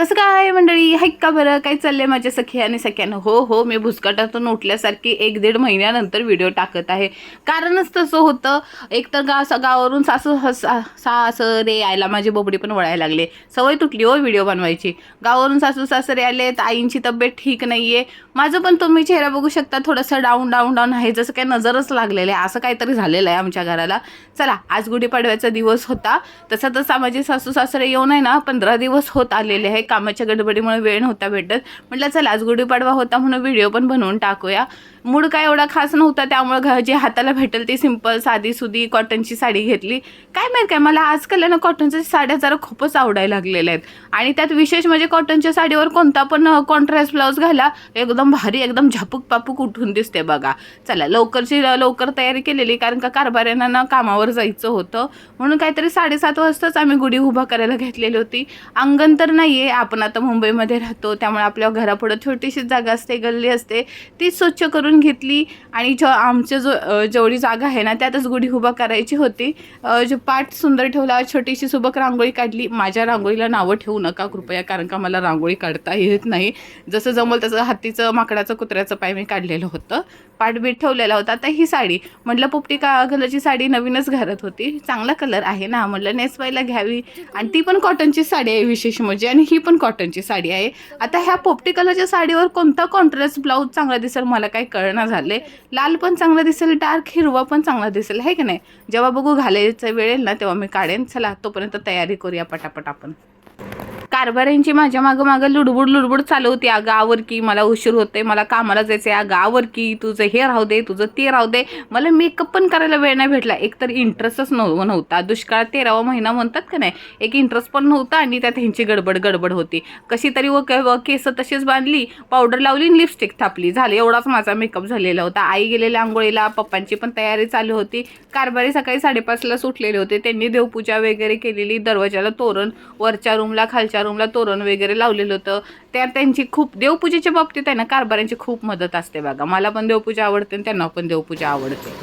कसं काय मंडळी? हाय का बरं? काय चाललंय माझ्या सखी आणि सख्यानं? हो हो मी भुसकाटातून उठल्यासारखी एक दीड महिन्यानंतर व्हिडिओ टाकत आहे. कारणच तसं होतं. एक तर असं गावावरून सासू सासरे यायला माझी बोबडी पण वळायला लागले. सवय तुटली हो व्हिडिओ बनवायची. गावावरून सासू सासरे आले तर आईंची तब्येत ठीक नाही आहे माझं पण तुम्ही चेहरा बघू शकता थोडंसं डाऊन डाऊन डाऊन आहे. जसं काही नजरच लागलेलं आहे. असं काहीतरी झालेलं आहे आमच्या घराला. चला आज गुढीपाडव्याचा दिवस होता. तसा तसा माझे सासू सासरे येऊन आहे ना पंधरा दिवस होत आलेले आहे. कामाच्या गडबडीमुळे वेळ नव्हता भेटत. म्हटलं चला आज गुढीपाडवा होता म्हणून व्हिडिओ पण बनवून टाकूया. मूड काय एवढा खास नव्हता त्यामुळे जे हाताला भेटेल ती सिंपल साधी सुधी कॉटनची साडी घेतली. काय माहीत काय मला आजकाल ना कॉटनच्या साड्या जरा खूपच आवडायला लागलेल्या आहेत. आणि त्यात विशेष म्हणजे कॉटनच्या साडीवर कोणता पण कॉन्ट्रास्ट ब्लाऊज घाला एकदम भारी एकदम झापूक पापूक उठून दिसते बघा. चला लवकरची लवकर तयारी केलेली कारण का कारभाऱ्यांना ना कामावर जायचं होतं. म्हणून काहीतरी साडेसात वाजताच आम्ही गुढी उभा करायला घेतलेली होती. अंगण तर नाही आहे आपण आता मुंबईमध्ये राहतो त्यामुळे आपल्या घरापुढं छोटीशी जागा असते गल्ली असते ती स्वच्छ करून घेतली आणि जो आमच्या जो जेवढी जागा आहे ना त्यातच गुढी उभा करायची होती. जो पाठ सुंदर ठेवला छोटीशी सुबक रांगोळी काढली. माझ्या रांगोळीला नावं ठेवू नका कृपया कारण का मला रांगोळी काढता येत नाही. जसं जमल तसं हत्तीचं माकडाचं कुत्र्याचं पाय मी काढलेलं होतं. पाठबीट ठेवलेला होता. आता ही साडी म्हटलं पोपटी का कलरची साडी नवीनच घरात होती. चांगला कलर आहे ना म्हटलं नेसवायला घ्यावी. आणि ती पण कॉटनची साडी आहे विशेष म्हणजे आणि ही पण कॉटनची साडी आहे. आता ह्या पोपटी कलरच्या साडीवर कोणता कॉन्ट्रास्ट ब्लाऊज चांगला दिसेल? मला काही कळणं झाले. लाल पण चांगला दिसेल डार्क हिरवा पण चांगला दिसेल आहे की नाही? जेव्हा बघू घालायचं वेळेल ना तेव्हा मी काढेन. चला तोपर्यंत तयारी करूया पटापट आपण. कारभाऱ्यांची माझ्या मागं मागं लुडबुड लुडबुड चालू होती अगं आवर की मला उशीर होते मला कामाला जायचं आहे अगं आवर की तुझं हे राहू दे तुझं ते राहू दे. मला मेकअप पण करायला वेळ नाही भेटला. एक तर इंटरेस्टच नव नव्हता. दुष्काळात तेरावा महिना म्हणतात का नाही? एक इंटरेस्ट पण नव्हता आणि त्यात ह्यांची गडबड गडबड होती. कशी तरी व व केस तशीच बांधली पावडर लावली लिपस्टिक थापली. झाली एवढाच माझा मेकअप झालेला होता. आई गेलेल्या आंघोळीला पप्पांची पण तयारी चालू होती. कारभारी सकाळी साडेपाचला सुटलेले होते. त्यांनी देवपूजा वगैरे केलेली दरवाजाला तोरण वरच्या रूमला खालच्या रूम रूमला तोरण वगैरे लावलेलं होतं. त्या त्यांची खूप देवपूजेच्या बाबतीत आहे ना कारभारांची खूप मदत असते बघा. मला पण देवपूजा आवडते आणि त्यांना पण देवपूजा आवडते.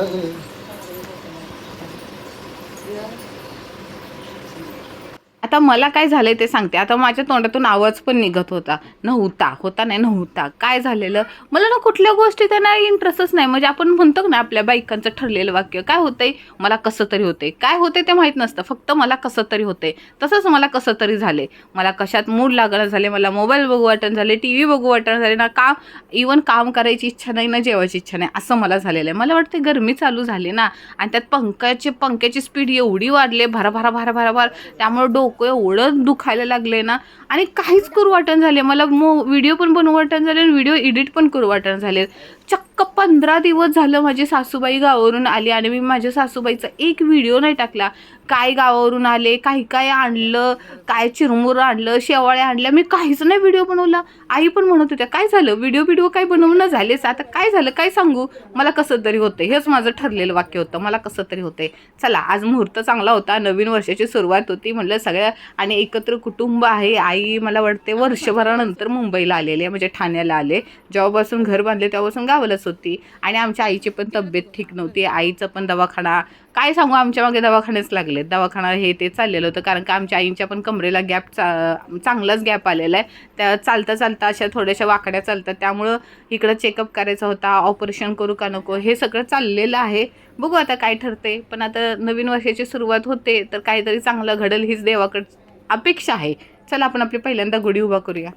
आता मला काय झालंय ते सांगते. आता माझ्या तोंडातून आवाज पण निघत होता. नव्हता होता नाही नव्हता. काय झालेलं? मला ना कुठल्या गोष्टी त्यांना इंटरेस्टच नाही. म्हणजे आपण म्हणतो ना आपल्या बायकांचं ठरलेलं वाक्य काय होतंय? मला कसं तरी होते काय होते ते माहीत नसतं. फक्त मला कसं तरी होते तसंच मला कसं तरी झाले मला कशात मूड लागणं झाले मला मोबाईल बघू वाटण झाले टी व्ही बघू वाटण झाले ना काम इवन काम करायची इच्छा नाही ना जेवायची इच्छा नाही असं मला झालेलं आहे. मला वाटतं गरमी चालू झाली ना आणि त्यात पंख्याची पंख्याची स्पीड एवढी वाढली भरा भरा भरा भरा भर त्यामुळे डोकं एवढं दुखायला लागले ना. आणि काहीच करू वाटण झाले मला मो व्हिडिओ पण बनवू वाटण झाले आणि व्हिडिओ एडिट पण करू वाटण झाले चक्क पंधरा दिवस झालं माझी सासूबाई गावावरून आली आणि मी माझ्या सासूबाईचा एक व्हिडिओ नाही टाकला. काय गावावरून आले काही काय आणलं काय चिरमुर आणलं शेवाळे आणल्या मी काहीच नाही व्हिडिओ बनवला. आई पण म्हणत होत्या काय झालं? व्हिडिओ व्हिडिओ काय बनवणं झालेच आता काय झालं? काय सांगू? मला कसं तरी होतं हेच माझं ठरलेलं वाक्य होतं. मला कसं तरी होतंय. चला आज मुहूर्त चांगला होता. नवीन वर्षाची सुरुवात होती म्हटलं सगळ्या आणि एकत्र कुटुंब आहे. आई मला वाटते वर्षभरानंतर मुंबईला आलेली आहे म्हणजे ठाण्याला आले. जेव्हापासून घर बांधले तेव्हापासून गावालाच होती. आणि आमच्या आईची पण तब्येत ठीक नव्हती. आईचं पण दवाखाना काय सांगू आमच्या मागे दवाखानेच लागले दवाखाना हे ते चाललेलं होतं. कारण का आमच्या आईंच्या पण कमरेला गॅप चा चांगलाच गॅप आलेला आहे त्या चालता चालता अशा थोड्याशा वाकड्या चालतात. त्यामुळं इकडं चेकअप करायचा होता. ऑपरेशन करू का नको? हे सगळं चाललेलं आहे. बघू आता काय ठरते पण आता नवीन वर्षाची सुरुवात होते. तर काहीतरी चांगलं घडल हीच देवाकड अपेक्षा आहे. चला आपण आपली पहिल्यांदा गुढी उभा करूया.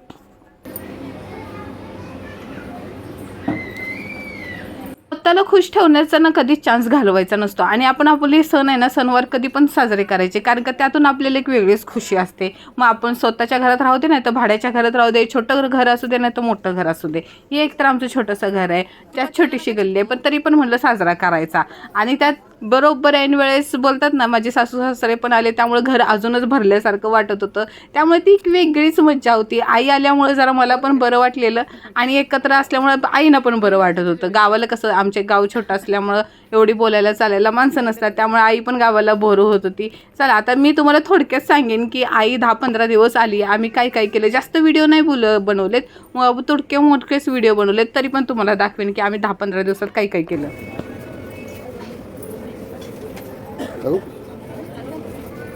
स्वतःला खुश ठेवण्याचा ना कधीच चान्स घालवायचा नसतो. आणि आपण आपले सण आहे ना सणवार कधी पण साजरे करायचे. कारण का त्यातून आपल्याला एक वेगळीच खुशी असते. मग आपण स्वतःच्या घरात राहू दे नाही तर भाड्याच्या घरात राहू दे छोटं घर असू दे नाही तर मोठं घर असू दे. हे एक तर आमचं छोटंसं घर आहे. त्यात छोटीशी गल्ली आहे. पण तरी पण म्हणलं साजरा करायचा. आणि त्यात बरोबर ऐन वेळेस बोलतात ना माझे सासू सासरे पण आले त्यामुळे घर अजूनच भरल्यासारखं वाटत होतं. त्यामुळे ती एक वेगळीच मज्जा होती. आई आल्यामुळे जरा मला पण बरं वाटलेलं आणि एकत्र असल्यामुळं आईनं पण बरं वाटत होतं. गावाला कसं आमचे गाव छोटं असल्यामुळं एवढी बोलायला चालायला माणसं नसतात. त्यामुळे आई पण गावाला बोर होत होती. चला आता मी तुम्हाला थोडक्यात सांगेन की आई दहा पंधरा दिवस आली. आम्ही काय काय केलं? जास्त व्हिडिओ नाही बोल बनवलेत. मग मोठकेच व्हिडिओ बनवलेत. तरी पण तुम्हाला दाखवेन की आम्ही दहा पंधरा दिवसात काय काय केलं. करू?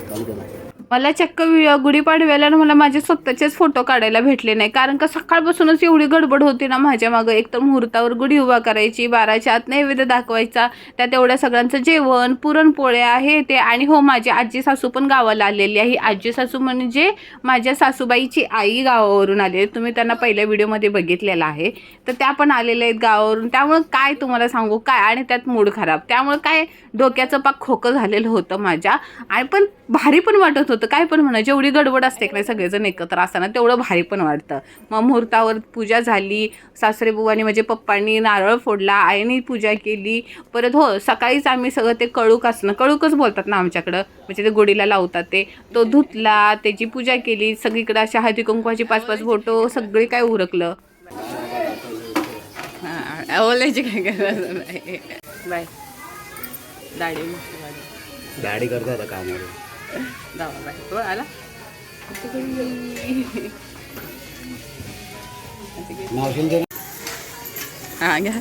चालू केलं. मला चक्क वि- गुढीपाडव्याला ना मला माझे स्वतःचेच फोटो काढायला भेटले नाही. कारण का सकाळपासूनच एवढी गडबड होती ना माझ्या मागं. एकतर मुहूर्तावर गुढी उभा करायची बाराच्या आत नैवेद्य दाखवायचा त्यात एवढ्या सगळ्यांचं जेवण पुरणपोळ्या हे ते आणि हो माझी आजी सासू पण गावाला आलेली आहे. आजी सासू म्हणजे माझ्या सासूबाईची आई गावावरून आली आहे. तुम्ही त्यांना पहिल्या व्हिडिओमध्ये बघितलेला आहे. तर त्या पण आलेल्या आहेत गावावरून. त्यामुळं काय तुम्हाला सांगू? काय? आणि त्यात मूड खराब. त्यामुळं काय? डोक्याचं पाक खोकं झालेलं होतं माझ्या. आणि पण भारी पण वाटत होतं. काय पण म्हणा जेवढी गडबड असते की नाही सगळेजण एकत्र असताना तेवढं भारी पण वाटतं. मग मुहूर्तावर पूजा झाली सासरेबुवानी म्हणजे पप्पांनी नारळ फोडला आईने पूजा केली परत हो सकाळीच आम्ही सगळं ते कळूक असणं कळूकच बोलतात ना आमच्याकडं. म्हणजे ते गोडीला लावतात ते. तो धुतला त्याची पूजा केली सगळीकडे अशा हळदी कुंकवाची पाच पाच फोटो सगळे काय उरकलं. हां ओलायची काय गरज नाही. बाय. दाढी. दाढी करतो आता कामावर. जावा तो आला हा घ्या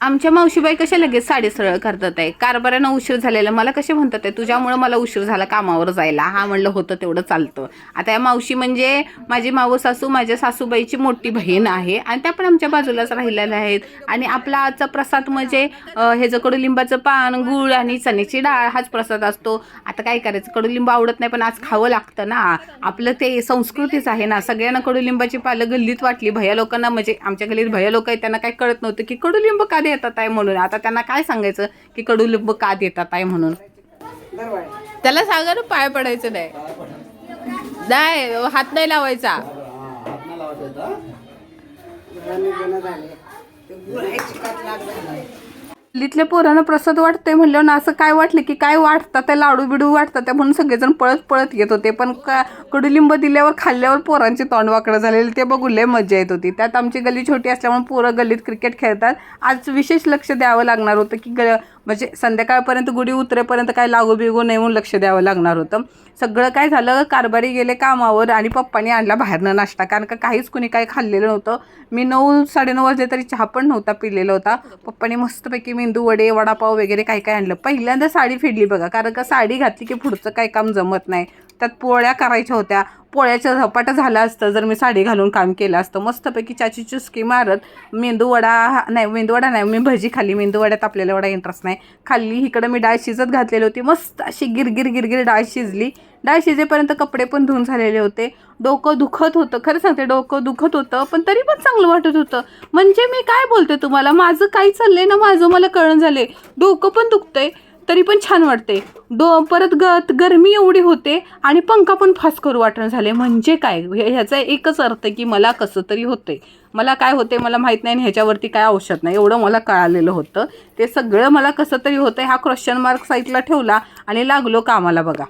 आमच्या मावशीबाई कशा लगेच साडी सरळ करतात आहे? कारभारानं उशीर झालेला. मला कसे म्हणतात आहे तुझ्यामुळं मला उशीर झाला कामावर जायला. हा म्हणलं होतं तेवढं चालतं. आता या मावशी म्हणजे माझी मावू सासू माझ्या सासूबाईची मोठी बहीण आहे आणि त्या पण आमच्या बाजूलाच राहिलेल्या आहेत. आणि आपला आजचा प्रसाद म्हणजे ह्याचं कडुलिंबाचं पान गुळ आणि चण्याची डाळ हाच प्रसाद असतो. आता काय करायचं? कडुलिंब आवडत नाही पण आज खावं लागतं ना. आपलं ते संस्कृतीच आहे ना. सगळ्यांना कडुलिंबाची पालं गल्लीत वाटली. भया लोकांना म्हणजे आमच्या गल्लीत भया लोक आहेत त्यांना काय कळत नव्हतं की कडुलिंब का देतात आहे म्हणून. आता त्यांना काय सांगायचं की कडुलिंब का देतात आहे म्हणून? त्याला सांगा ना पाय पडायचं नाही. नाही हात नाही लावायचा. गल्लीतल्या पोरांना प्रसाद वाटतंय म्हणलं ना असं काय वाटलं की काय वाटतं? त्या लाडू बिडू वाटतात त्या म्हणून सगळेजण पळत पळत येत होते. पण का कडुलिंब दिल्यावर खाल्ल्यावर पोरांचे तोंड वाकडं झालेले ते बघून लय मजा येत होती. त्यात आमची गल्ली छोटी असल्यामुळे पोरं गल्लीत क्रिकेट खेळतात. आज विशेष लक्ष द्यावं लागणार होतं की ग म्हणजे संध्याकाळपर्यंत गुढी उतरेपर्यंत काय लागू बिगू नाही म्हणून लक्ष द्यावं लागणार होतं. सगळं काय झालं? कारभारी गेले कामावर आणि पप्पानी आणला बाहेरनं नाश्ता. कारण का काहीच कुणी काय खाल्लेलं नव्हतं. मी नऊ साडेनऊ वाजले तरी चहा पण नव्हता पिलेला होता. पप्पानी मस्तपैकी मेंदू वडे वडापाव वगैरे काय काय आणलं. पहिल्यांदा साडी फेडली बघा. कारण का साडी घातली की पुढचं काय काम जमत नाही. त्यात पोळ्या करायच्या होत्या. पोळ्याच्या झपाटा झाला असतं जर मी साडी घालून काम केलं असतं. मस्तपैकी चाची चुस्की मारत मेंदूवडा नाही मेंदूवडा नाही मी भजी खाल्ली. मेंदूवड्यात आपल्याला एवढा इंटरेस्ट नाही. खाल्ली इकडं मी डाळ शिजत घातलेली होती. मस्त अशी गिरगिर गिरगिर डाळ शिजली. डाळ शिजेपर्यंत कपडे पण धुवून झालेले होते. डोकं दुखत होतं. खरं सांगते डोकं दुखत होतं पण तरी पण चांगलं वाटत होतं. म्हणजे मी काय बोलते तुम्हाला? माझं काय चाललंय ना? माझं मला कळण झाले डोकं पण दुखतंय. तरी पण छान वाटते. डो परत ग गरमी एवढी होते आणि पंखा पण फास करू वाटणं झाले. म्हणजे काय? हे- ह्याचा एकच अर्थ की मला कसं तरी होते मला काय होते मला माहीत नाही आणि ह्याच्यावरती काय औषध नाही. एवढं मला कळालेलं होतं. ते सगळं मला कसं तरी होतं हा क्वेश्चन मार्क साईडला ठेवला आणि लागलो कामाला बघा.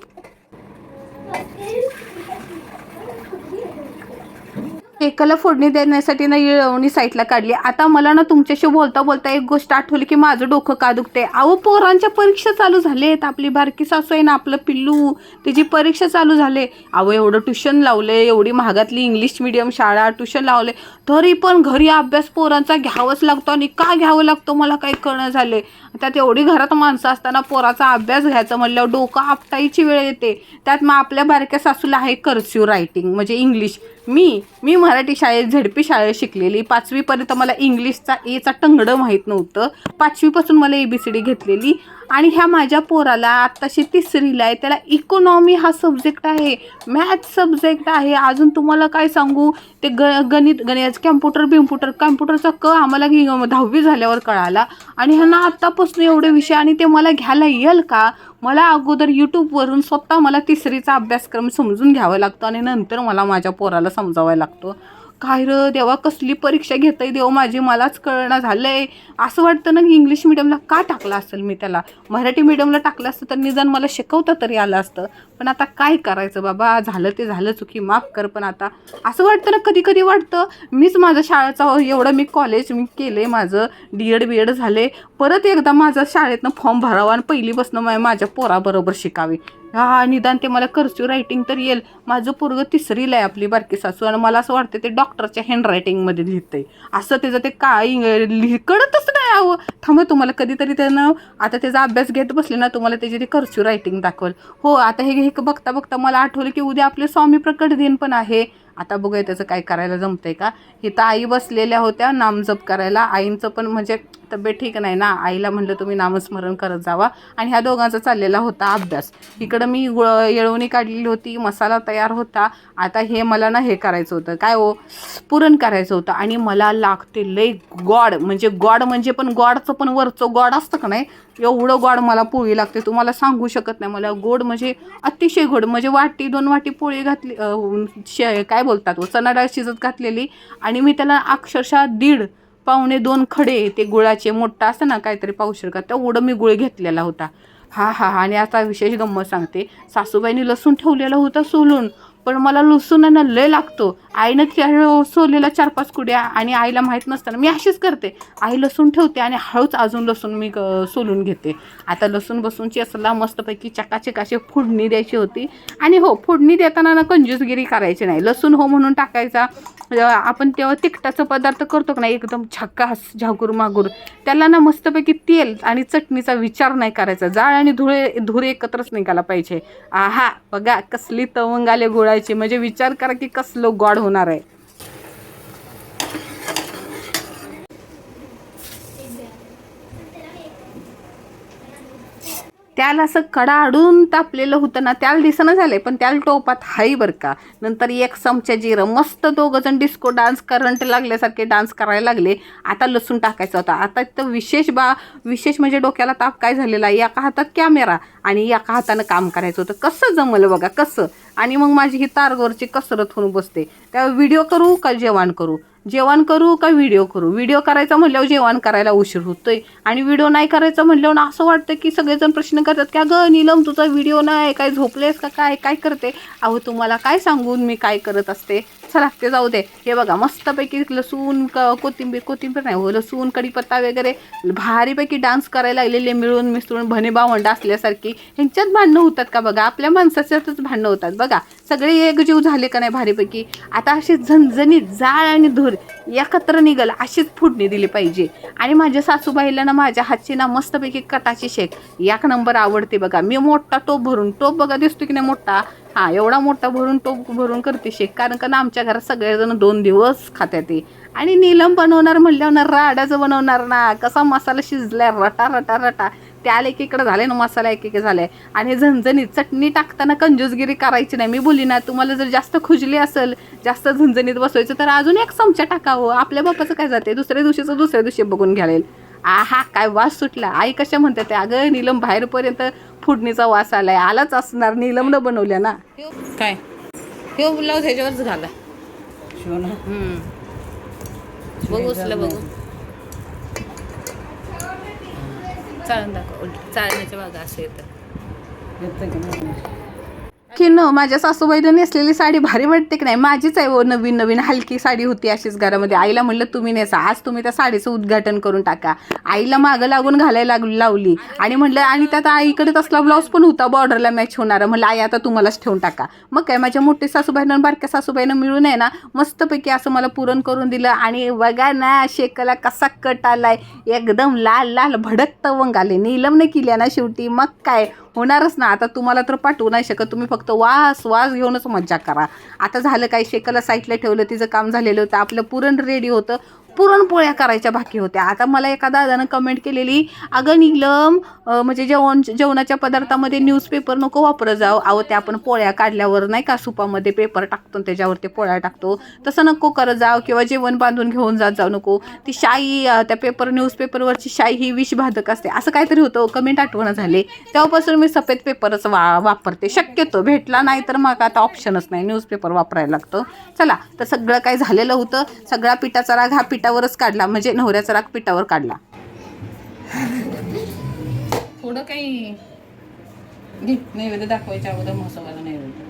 एकाला फोडणी देण्यासाठी ना येळवणी साईडला काढली. आता मला ना तुमच्याशी बोलता बोलता एक गोष्ट आठवली की माझं डोकं का दुखते अहो पोरांच्या परीक्षा चालू झाले आहेत आपली बारकी सासू आहे ना आपलं पिल्लू तिची परीक्षा चालू झाले. अहो एवढं ट्युशन लावले एवढी महागातली इंग्लिश मिडियम शाळा ट्युशन लावले तरी पण घरी अभ्यास पोरांचा घ्यावाच लागतो आणि का घ्यावं लागतो मला काही कळणं झाले त्यात एवढी घरात माणसं असताना पोराचा अभ्यास घ्यायचा म्हणल्यावर डोकं आपटायची वेळ येते. त्यात मग आपल्या बारक्या सासूला आहे कर्स्यू रायटिंग म्हणजे इंग्लिश. मी मी मराठी शाळेत झडपी शाळेत शिकलेली. पाचवीपर्यंत मला इंग्लिशचा एचा टंगडं माहीत नव्हतं. पाचवीपासून मला ए बी सी डी घेतलेली. आणि ह्या माझ्या पोराला आत्ताशी तिसरीला आहे त्याला इकॉनॉमी हा सब्जेक्ट आहे मॅथ सब्जेक्ट आहे. अजून तुम्हाला काय सांगू? ते ग गणित गणित कॅम्प्युटर बिम्प्युटर कॅम्प्युटरचा क आम्हाला घे दहावी झाल्यावर कळाला. आणि ह्यांना आत्तापासून एवढे विषय आणि ते मला घ्यायला येईल का? मला अगोदर यूट्यूबवरून स्वतः मला तिसरीचा अभ्यासक्रम समजून घ्यावा लागतो आणि नंतर मला माझ्या पोराला समजावा लागतो. काय र देवा कसली परीक्षा घेत आहे देव माझी मलाच कळणं झालं आहे असं वाटतं ना की इंग्लिश मिडियमला का टाकलं असेल मी त्याला? मराठी मिडियमला टाकलं असतं तर निदान मला शिकवता तरी आलं असतं. पण आता काय करायचं बाबा? झालं ते झालं चुकी माफ कर पण आता. असं वाटतं ना कधी कधी वाटतं. मीच माझं शाळेचा एवढं मी कॉलेज मी केलं आहे माझं डी एड बी एड झाले परत एकदा माझं शाळेतनं फॉर्म भरावा आणि पहिलीपासून माझ्या पोराबरोबर शिकावे. हा निदान ते मला कर्सिव रायटिंग तर येईल. माझं पोरगं तिसरीला आहे आपली बारकी सासू आणि मला असं वाटतं ते डॉक्टरच्या हँडरायटिंगमध्ये लिहितंय. असं त्याचं ते काय लिह कळतच नाही अहो. थांब तुम्हाला कधीतरी त्यानं आता त्याचा अभ्यास घेत बसले ना तुम्हाला त्याची ते कर्सिव रायटिंग दाखवल. हो आता हे हे बघता बघता मला आठवलं की उद्या आपले स्वामी प्रकट दिन पण आहे. आता बघूया त्याचं काय करायला जमतंय का? इथं आई बसलेल्या होत्या नामजप करायला. आईंचं पण म्हणजे तब्येत ठीक नाही ना. आईला म्हणलं तुम्ही नामस्मरण करत जावा. आणि ह्या दोघांचा चाललेला होता अभ्यास. इकडं मी गुळ येळवणी काढलेली होती मसाला तयार होता. आता हे मला ना हे करायचं होतं. काय हो? पुरण करायचं होतं. आणि मला लागते लय गॉड. म्हणजे गॉड म्हणजे पण गॉडचं पण वरचं गॉड असतं का नाही? एवढं गोड मला पोळी लागते तुम्हाला सांगू शकत नाही. मला गोड म्हणजे अतिशय गोड म्हणजे वाटी दोन वाटी पोळी घातली शे काय बोलतात व चणा डाळ शिजत घातलेली आणि मी त्याला अक्षरशः दीड पाहुणे दोन खडे ते गुळाचे मोठा असं ना काहीतरी पावशेर का तेवढं मी गुळ घेतलेला होता. हा हा हा आणि आता विशेष गंमत सांगते. सासूबाईने लसूण ठेवलेलं होतं सोलून. पण मला लसूण आणि लय लागतो. आईनं त्या सोललेला चार पाच कुड्या आणि आईला माहीत नसताना मी अशीच करते. आई लसूण ठेवते आणि हळूच अजून लसूण मी सोलून घेते. आता लसूण बसूनची असला मस्तपैकी चकाचक फोडणी द्यायची होती. आणि हो फोडणी देताना ना कंजूसगिरी करायची नाही. लसूण हो म्हणून टाकायचा. म्हणजे आपण तेव्हा तिखटाचा पदार्थ करतो का नाही एकदम झकास झागूर मागूर. त्याला ना मस्तपैकी तेल आणि चटणीचा विचार नाही करायचा. जाळ आणि धुळे धुरे एकत्रच निघाला पाहिजे. आहा बघा कसली तवंग आले गोळाची. म्हणजे विचार करा की कसलं गोड होणार आहे. त्याला असं कडाडून तापलेलं होतं ना त्याला दिसणं आहे पण त्याला टोपात हाई बरं का. नंतर एक चमचा जिरं मस्त दोघंजण डिस्को डान्स करंट लागल्यासारखे डान्स करायला लागले. आता लसूण टाकायचा होता. आता तर विशेष बा विशेष म्हणजे डोक्याला ताप काय झालेला आहे? एका हातात कॅमेरा आणि एका हातानं काम करायचं होतं. कसं जमलं बघा कसं? आणि मग माझी ही तारगोरची कसरत होऊन बसते. त्या व्हिडिओ करू का जेवण करू? जेवण करू का व्हिडिओ करू? व्हिडिओ करायचा म्हणल्यावर जेवण करायला उशीर होतोय. आणि व्हिडिओ नाही करायचा म्हणल्यावर ना असं वाटतं की सगळेजण प्रश्न करतात की अगं नीलम तुझा व्हिडिओ नाही. काय झोपलेस का? काय? काय करते? अहो तुम्हाला काय सांगून मी काय करत असते? चला ते जाऊ दे. हे बघा मस्तपैकी लसूण क कोथिंबीर कोथिंबीर नाही हो लसूण कढीपत्ता वगैरे भारीपैकी डान्स करायला लागलेले मिळून मिसळून भणे भावंड असल्यासारखी. ह्यांच्यात भांडणं होतात का बघा? आपल्या माणसाच्यातच भांडणं होतात बघा. सगळे एकजीव झाले का नाही भारीपैकी? आता अशी झणझणीत जाळ आणि धूर एकत्र निघाल अशीच फुडणी दिली पाहिजे. आणि माझ्या सासूबाईला ना माझ्या हातची ना मस्तपैकी कटाची शेक. एक नंबर आवडते बघा. मी मोठा टोप भरून टोप बघा दिसतो की नाही मोठा? हा एवढा मोठा भरून टोप भरून करते शेक कारण का आमच्या घरात सगळेजण दोन दिवस खात्यात ते. आणि नीलम बनवणार म्हणल्यावर ना राडाचं बनवणार ना कसा मसाला शिजलाय रटा रटा रटा. त्या एकीकडे झाले ना मसाला एकीकडे झालाय. आणि झणझणीत चटणी टाकताना कंजूसगिरी करायची नाही. मी बोली ना तुम्हाला जर जास्त खुजली असेल जास्त झणझणीत बसवायचं तर अजून एक चमचा टाकावं. आपल्या बापाचं काय जाते दुसऱ्या दिवशीचं दुसऱ्या दिवशी बघून घ्यायला आहा काय वास सुटला. आई कशा म्हणते ते अगं नीलम बाहेरपर्यंत फुडणीचा वास आलाय. आलाच असणार नीलमनं बनवल्या ना. काय? हे ब्लाऊज ह्याच्यावरच घाला. बघू बघू. चालून दाखव चालण्याच्या बागा असे येतं. येतं की न माझ्या सासूबाईनं नेसलेली साडी भारी वाटते की नाही? माझीच आहे हो, नवीन नवीन हलकी साडी होती अशीच घरामध्ये. आईला म्हणलं तुम्ही नेसा. आज तुम्ही त्या साडीचं उद्घाटन करून टाका. आईला मागं लागून घालायला लाग लावली. आणि म्हणलं आणि त्यात आईकडे तसला ब्लाऊज पण होता बॉर्डरला मॅच होणारा. म्हणलं आई आता तुम्हालाच ठेवून टाका. मग काय माझ्या मोठ्या सासूबाईनं आणि बारक्या सासूबाईनं मिळून आहे ना मस्तपैकी असं मला पुरण करून दिलं. आणि बघा ना शेकला कसा कट आलाय. एकदम लाल लाल भडक तवंग आले. नाही केल्या ना शेवटी. मग काय होणारच ना. आता तुम्हाला तर पाठवू नाही शकत. तुम्ही फक्त फक्त वास वास घेऊनच मज्जा करा. आता झालं काय शेकाला साईडला ठेवलं तिचं काम झालेलं होतं आपलं पुरण रेडी होतं. पुरणपोळ्या करायच्या बाकी होत्या. आता मला एका दादानं कमेंट केलेली अगं नीलम म्हणजे जेवण जेवणाच्या पदार्थामध्ये न्यूजपेपर नको वापरत जाऊ. अहो त्या आपण पोळ्या काढल्यावर नाही का सुपामध्ये पेपर टाकतो आणि त्याच्यावरती पोळ्या टाकतो. तसं नको करत जाव किंवा जेवण बांधून घेऊन जात जाऊ नको. ती शाई त्या पेपर न्यूजपेपरवरची शाई ही विषबाधक असते. असं काहीतरी होतं. कमेंट आठवणं झाले. तेव्हापासून मी सफेद पेपरच वा वापरते. शक्यतो भेटला नाही तर मग आता ऑप्शनच नाही. न्यूजपेपर वापरायला लागतं. चला तर सगळं काय झालेलं होतं. सगळा पिठाचा राग हा पिठावरच काढला म्हणजे नवऱ्याचा राग पिठावर काढला. थोडं काही नैवेद्य दाखवायच्या अगोदर नैवेद्य.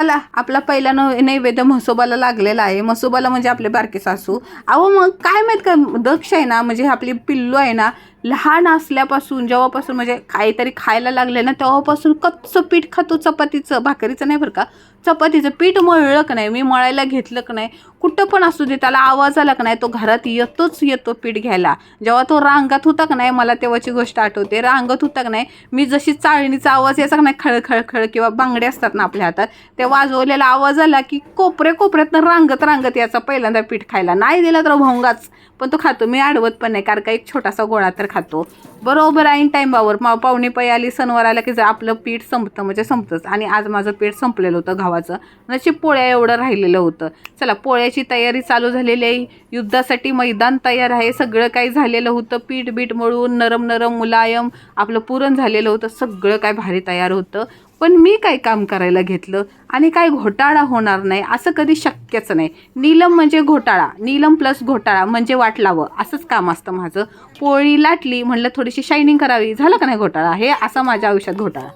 आला आपला पहिला न नैवेद्य म्हसोबाला लागलेला आहे. म्हसोबाला म्हणजे आपले बारके सासू. अहो मग काय माहीत का दक्ष आहे ना म्हणजे आपली पिल्लू आहे ना लहान असल्यापासून जेव्हापासून म्हणजे काहीतरी खायला लागले ना तेव्हापासून कच्चं पीठ खातो चपातीचं भाकरीचं नाही बरं का? चपातीचं पीठ मळलं का नाही? मी मळायला घेतलं का नाही? कुठं पण असू दे त्याला आवाज आला का नाही तो घरात येतोच येतो पीठ घ्यायला. जेव्हा तो रांगात होता का नाही मला तेव्हाची गोष्ट आठवते. रांगत होता का नाही मी जशी चाळणीचा आवाज यायचा का नाही खळ खळ खळ किंवा बांगडे असतात ना आपल्या हातात ते वाजवलेला आवाज आला की कोपरे कोपऱ्यातनं रांगत रांगत याचा पहिल्यांदा पीठ खायला. नाही दिला तर भोंगाच पण तो खातो. मी आडवत पण नाही कारण का एक छोटासा गोळा तर खातो. बरोबर ऐन टाईमावर मा पाहुणे पै आली सणवार आला की जर आपलं पीठ संपतं म्हणजे संपतंच. आणि आज माझं पीठ संपलेलं होतं गव्हाचं. नशीब पोळ्या एवढं राहिलेलं होतं. चला पोळ्याची तयारी चालू झालेली आहे. युद्धासाठी मैदान तयार आहे. सगळं काही झालेलं होतं. पीठ बीठ मळून नरम नरम मुलायम आपलं पुरण झालेलं होतं. सगळं काय भारी तयार होतं. पण मी काय काम करायला घेतलं आणि काय घोटाळा होणार नाही असं कधी शक्यच नाही. नीलम म्हणजे घोटाळा. नीलम प्लस घोटाळा म्हणजे वाट लावं. असंच काम असतं माझं. पोळी लाटली म्हणलं थोडीशी शायनिंग करावी. झालं का नाही घोटाळा? हे असा माझ्या आयुष्यात घोटाळा.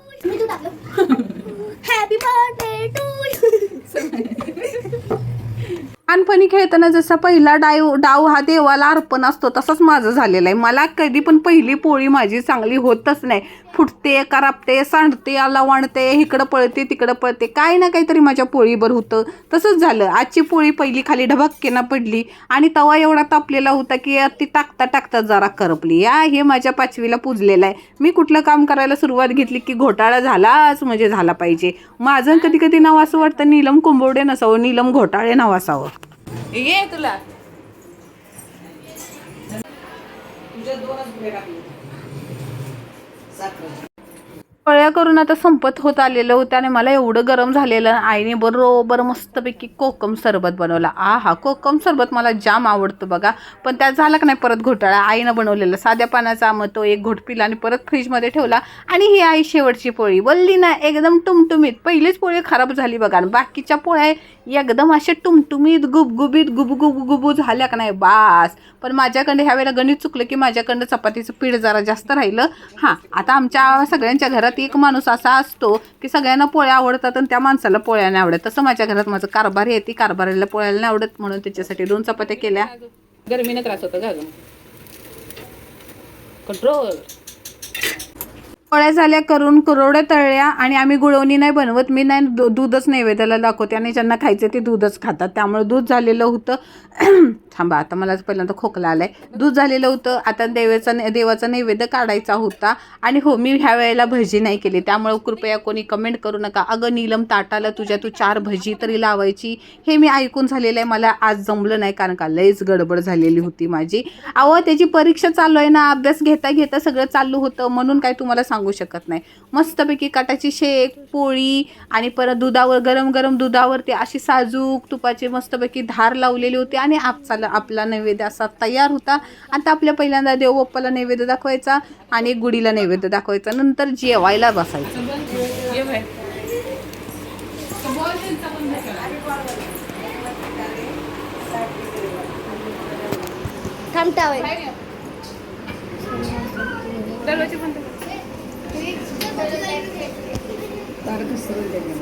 लहानपणी खेळताना जसा पहिला डाव डाव हा देवाला अर्पण असतो तसंच माझं झालेलं आहे. मला कधी पण पहिली पोळी माझी चांगली होतच नाही. फुटते करापते सांडते आला वाणते इकडं पळते तिकडं पळते. काय ना काहीतरी माझ्या पोळीवर होतं. तसंच झालं. आजची पोळी पहिली खाली ढबक्केनं पडली आणि तवा एवढा तापलेला होता की ती टाकता टाकता जरा करपली. या हे माझ्या पाचवीला पुजलेलं आहे. मी कुठलं काम करायला सुरुवात घेतली की घोटाळा झालाच म्हणजे झाला पाहिजे. माझं कधी कधी नाव असं वाटतं नीलम कुंबवडे नसावं नीलम घोटाळे नाव असावं. ये तुला. sacana. फळ्या करून आता संपत होत आलेलं होतं आणि मला एवढं गरम झालेलं आईने बरोबर मस्तपैकी कोकम सरबत बनवला. आ हा कोकम सरबत मला जाम आवडतं बघा. पण त्यात झाला का नाही परत घोटाळा. आईनं बनवलेलं साध्या पानाचा आम तो एक घोट पिला आणि परत फ्रीजमध्ये ठेवला. आणि ही आई शेवटची पोळी. बोलली ना एकदम टुमटुमीत. पहिलीच पोळी खराब झाली बघा. आणि बाकीच्या पोळ्या एकदम अशा टुमटुमीत गुबगुबीत गुबगुब गुबू झाल्या का नाही? बास. पण माझ्याकडे ह्या वेळेला गणित चुकलं की माझ्याकडनं चपातीचं पीठ जरा जास्त राहिलं. हां आता आमच्या सगळ्यांच्या घरात एक माणूस असा असतो की सगळ्यांना पोळ्या आवडतात आणि त्या माणसाला पोळ्या नाही आवडत. तसं माझ्या घरात माझं कारभार ती कारभारला पोळ्याला नाही आवडत म्हणून त्याच्यासाठी दोन चपात्या केल्या. गरमीनं त्रास होता का कंट्रोल पोळ्या झाल्या करून कुरवड्या तळल्या आणि आम्ही गुळवणी नाही बनवत. मी नाही दू- दूधच नैवेद्याला दाखवते आणि ज्यांना खायचं ते दूधच खातात. त्यामुळे दूध झालेलं होतं. थांबा आता मला पहिल्यांदा खोकला आलाय. दूध झालेलं होतं. आता देवाचा देवाचा नैवेद्य काढायचा होता. आणि हो मी ह्या वेळेला भजी नाही केली. त्यामुळे कृपया कोणी कमेंट करू नका. अगं नीलम ताटाला तुझ्या तू चार भजी तरी लावायची. हे मी ऐकून झालेलं आहे. मला आज जमलं नाही कारण का लयच गडबड झालेली होती माझी. अहो त्याची परीक्षा चालू आहे ना. अभ्यास घेता घेता सगळं चालू होतं. म्हणून काय तुम्हाला सांगू शकत नाही. मस्तपैकी काटाची शेक पोळी आणि परत दुधावर गरम गरम दुधावरती अशी साजूक तुपाची मस्तपैकी धार लावलेली होती आणि आपचाला आपला नैवेद्य असा तयार होता. आता आपल्या पहिल्यांदा देवबाप्पाला नैवेद्य दाखवायचा आणि गुढीला नैवेद्य दाखवायचा. नंतर जेवायला बसायचं. थांबटावे తరకు స్త్రీ దగ్గర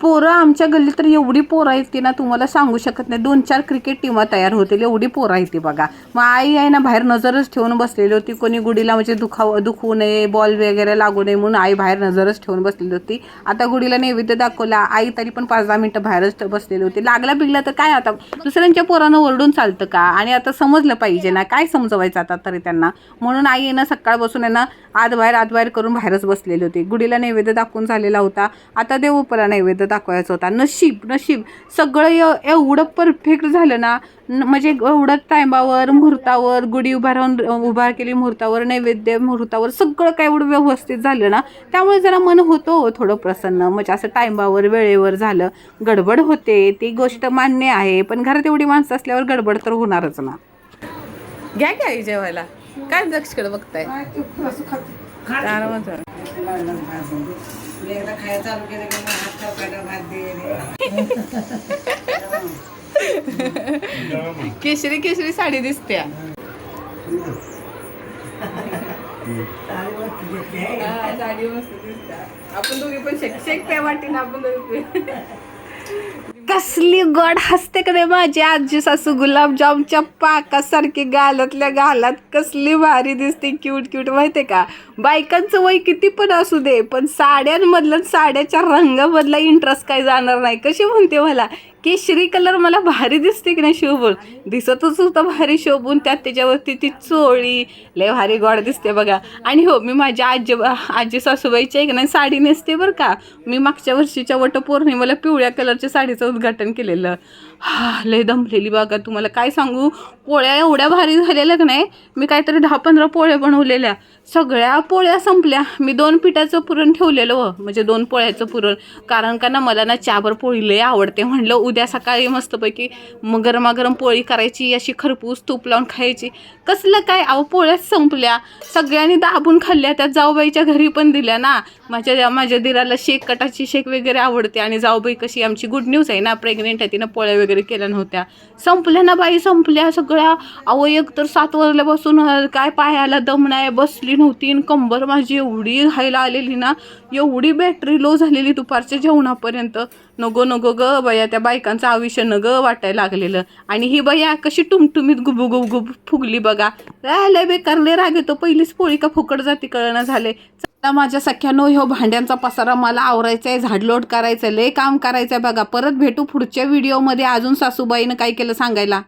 पोरं आमच्या गल्लीत तर एवढी पोरं आहेत ती ना तुम्हाला सांगू शकत नाही. दोन चार क्रिकेट टीमा तयार होतील. एवढी पोरं आहेत ती बघा. मग आई आहे ना बाहेर नजरच ठेवून बसलेली होती. कोणी गुडीला म्हणजे दुखाव दुखवू नये बॉल वगैरे लागू नये म्हणून आई बाहेर नजरच ठेवून बसलेली होती. आता गुडीला नैवेद्य दाखवला. आई तरी पण पाच दहा मिनटं बाहेरच बसलेली होती. लागला बिगला तर काय आता? दुसऱ्यांच्या पोरानं ओरडून चालतं का? आणि आता समजलं पाहिजे ना काय समजवायचं आता तरी त्यांना? म्हणून आई आहे ना सकाळ बसून आहे ना आत बाहेर आत बाहेर करून बाहेरच बसलेली होती. गुडीला नैवेद्य दाखवून झालेला होता. आता देवोपला नैवेद्य दाखवायचा होता. नशीब नशीब. सगळं एव- एवढं परफेक्ट झालं ना न- म्हणजे एवढं टायमावर मुहूर्तावर गुढी उभा राहून उभा केली मुहूर्तावर नैवेद्य मुहूर्तावर सगळं काय एवढं व्यवस्थित झालं ना त्यामुळे जरा मन होतं हो थोडं प्रसन्न. म्हणजे असं टायमावर वेळेवर झालं. गडबड होते ती गोष्ट मान्य आहे पण घरात एवढी माणसं असल्यावर गडबड तर होणारच ना. घ्या घ्या जेवायला. काय दक्षकडे बघताय? लेकरं खायला चालू केलं की मग हात भात दे केशरी केशरी साडी दिसते. साडी मस्त दिसते आपण दोघी पण शेक शेक प्या वाटी ना आपण दोघी कसली गोड हसते का नाही माझी आजी सासू गुलाबजामच्या पाकासारखी गालातल्या गालात कसली भारी दिसते क्यूट क्यूट माहिती का? बायकांचं वय किती पण असू दे पण साड्यांमधलं साड्याच्या रंगामधला इंटरेस्ट काय जाणार नाही. कशी म्हणते मला? केशरी कलर मला भारी दिसते की नाही शोभून दिसतच होतं भारी शोभून त्यात त्याच्यावरती ती चोळी लय भारी गोड दिसते बघा. आणि हो मी माझ्या आजी आजी सासूबाईची आहे की नाही साडी नेसते बरं का. मी मागच्या वर्षीच्या वटपौर्णिमेला पिवळ्या कलरच्या साडीचं उद्घाटन केलेलं. हा लय दमलेली बघा. तुम्हाला काय सांगू? पोळ्या एवढ्या भारी झालेल्या का नाही मी काहीतरी दहा पंधरा पोळ्या बनवलेल्या. सगळ्या पोळ्या संपल्या. मी दोन पिठाचं पुरण ठेवलेलं व म्हणजे दोन पोळ्याचं पुरण. कारण का ना मला ना चाबर पोळी लय आवडते म्हणलं. उद्या सकाळी मस्तपैकी मग गरमागरम पोळी करायची अशी खरपूस तूप लावून खायची. कसलं काय? अहो पोळ्याच संपल्या. सगळ्यांनी दाबून खाल्ल्या. त्या जाऊबाईच्या घरी पण दिल्या ना. माझ्या माझ्या दिराला शेक कटाची शेक वगैरे आवडते. आणि जाऊबाई कशी आमची गुड न्यूज आहे ना. प्रेग्नेंट आहे तिनं पोळ्या वगैरे केल्या नव्हत्या. संपल्या ना बाई संपल्या. सगळ्या अहो एक तर सात वाजल्यापासून बसून काय पायाला दम नाही बसली नव्हती आणि कंबर माझी एवढी घायला आलेली ना एवढी बॅटरी लो झालेली दुपारच्या जेवणापर्यंत. नगो नगो ग बया त्या बायकांचं आयुष्य न ग वाटायला लागलेलं. आणि ही बया कशी टुमटुमीत गुबू फुगली बघा. लय बेकार लय राग येतो. पहिलीच पोळी का फुकट जाती कळणं झाले. आता माझ्या सख्यानो ह्यो भांड्यांचा पसारा मला आवरायचा आहे झाडलोट करायचं लय काम करायचं आहे बघा. परत भेटू पुढच्या व्हिडिओमध्ये अजून सासूबाईनं काय केलं सांगायला.